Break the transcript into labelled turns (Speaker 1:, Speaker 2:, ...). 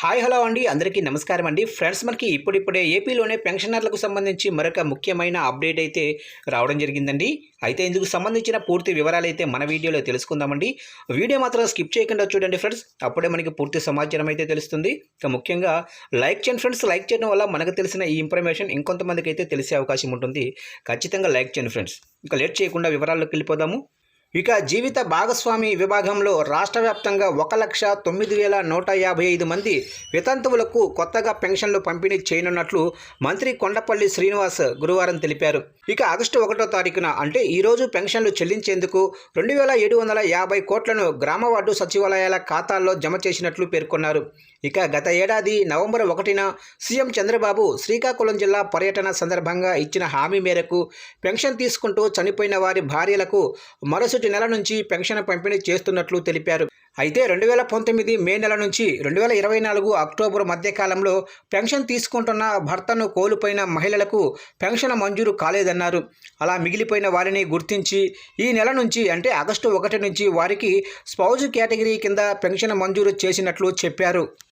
Speaker 1: Hi hello అండి. అందరికీ నమస్కారం అండి. ఫ్రెండ్స్ మనకి ఇప్పుడిప్పుడే ఏపీలోనే పెన్షనర్లకు సంబంధించి మరొక ముఖ్యమైన అప్డేట్ అయితే రావడం జరిగిందండి. అయితే ఇందుకు సంబంధించిన పూర్తి వివరాలు అయితే మన వీడియోలో తెలుసుకుందామండి. వీడియో మాత్రం స్కిప్ చేయకుండా చూడండి ఫ్రెండ్స్. అప్పుడే మనకి పూర్తి సమాచారం అయితే తెలుస్తుంది. ఇక ముఖ్యంగా లైక్ చేయండి ఫ్రెండ్స్. లైక్ చేయడం వల్ల మనకు తెలిసిన ఈ ఇన్ఫర్మేషన్ ఇంకొంతమందికి అయితే తెలిసే అవకాశం ఉంటుంది. ఖచ్చితంగా లైక్ చేయండి ఫ్రెండ్స్. ఇంకా లేట్ చేయకుండా వివరాల్లోకి వెళ్ళిపోదాము. ఇక జీవిత భాగస్వామి విభాగంలో రాష్ట్ర వ్యాప్తంగా ఒక లక్ష తొమ్మిది వేల నూట యాభై ఐదు మంది వితంతువులకు కొత్తగా పెన్షన్లు పంపిణీ చేయనున్నట్లు మంత్రి కొండపల్లి శ్రీనివాస్ గురువారం తెలిపారు. ఇక ఆగస్టు ఒకటో తారీఖున అంటే ఈరోజు పెన్షన్లు చెల్లించేందుకు రెండు వేల ఏడు వందల యాభై కోట్లను గ్రామ వార్డు సచివాలయాల ఖాతాల్లో జమ చేసినట్లు పేర్కొన్నారు. ఇక గత ఏడాది నవంబర్ ఒకటిన సీఎం చంద్రబాబు శ్రీకాకుళం జిల్లా పర్యటన సందర్భంగా ఇచ్చిన హామీ మేరకు పెన్షన్ తీసుకుంటూ చనిపోయిన వారి భార్యలకు మరుసటి నెల నుంచి పెన్షన్ పంపిణీ చేస్తున్నట్లు తెలిపారు. అయితే రెండు వేల పంతొమ్మిది మే నెల నుంచి రెండు వేల ఇరవై నాలుగు అక్టోబర్ మధ్యకాలంలో పెన్షన్ తీసుకుంటున్న భర్తను కోల్పోయిన మహిళలకు పెన్షన్ మంజూరు కాలేదన్నారు. అలా మిగిలిపోయిన వారిని గుర్తించి ఈ నెల నుంచి అంటే ఆగస్టు ఒకటి నుంచి వారికి స్పౌజ్ కేటగిరీ కింద పెన్షన్ మంజూరు చేసినట్లు చెప్పారు.